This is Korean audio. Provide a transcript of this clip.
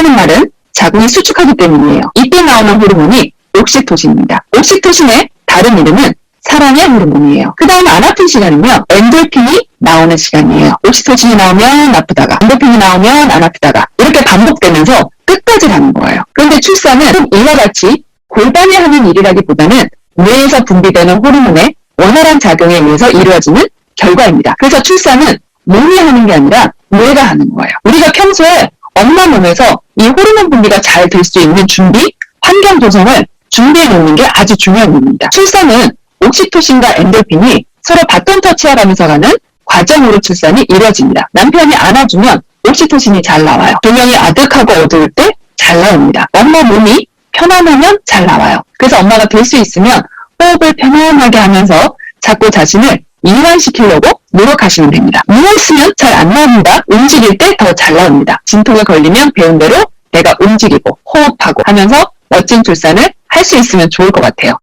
좋다는 말은 자궁이 수축하기 때문이에요. 이때 나오는 호르몬이 옥시토신입니다. 옥시토신의 다른 이름은 사랑의 호르몬이에요. 그 다음 안 아픈 시간은요, 엔돌핀이 나오는 시간이에요. 옥시토신이 나오면 아프다가, 엔돌핀이 나오면 안 아프다가, 이렇게 반복되면서 끝까지 가는 거예요. 그런데 출산은 이와 같이 골반이 하는 일이라기보다는 뇌에서 분비되는 호르몬의 원활한 작용에 의해서 이루어지는 결과입니다. 그래서 출산은 몸이 하는 게 아니라 뇌가 하는 거예요. 우리가 평소에 엄마 몸에서 이 호르몬 분비가 잘 될 수 있는 준비, 환경 조성을 준비해 놓는 게 아주 중요한 일입니다. 출산은 옥시토신과 엔돌핀이 서로 바톤 터치하라면서 가는 과정으로 출산이 이루어집니다. 남편이 안아주면 옥시토신이 잘 나와요. 두 명이 아득하고 어두울 때 잘 나옵니다. 엄마 몸이 편안하면 잘 나와요. 그래서 엄마가 될 수 있으면 호흡을 편안하게 하면서 자꾸 자신을 이완시키려고 노력하시면 됩니다. 누워있으면 잘 안 나옵니다. 움직일 때 더 잘 나옵니다. 진통에 걸리면 배운 대로 내가 움직이고 호흡하고 하면서 멋진 출산을 할 수 있으면 좋을 것 같아요.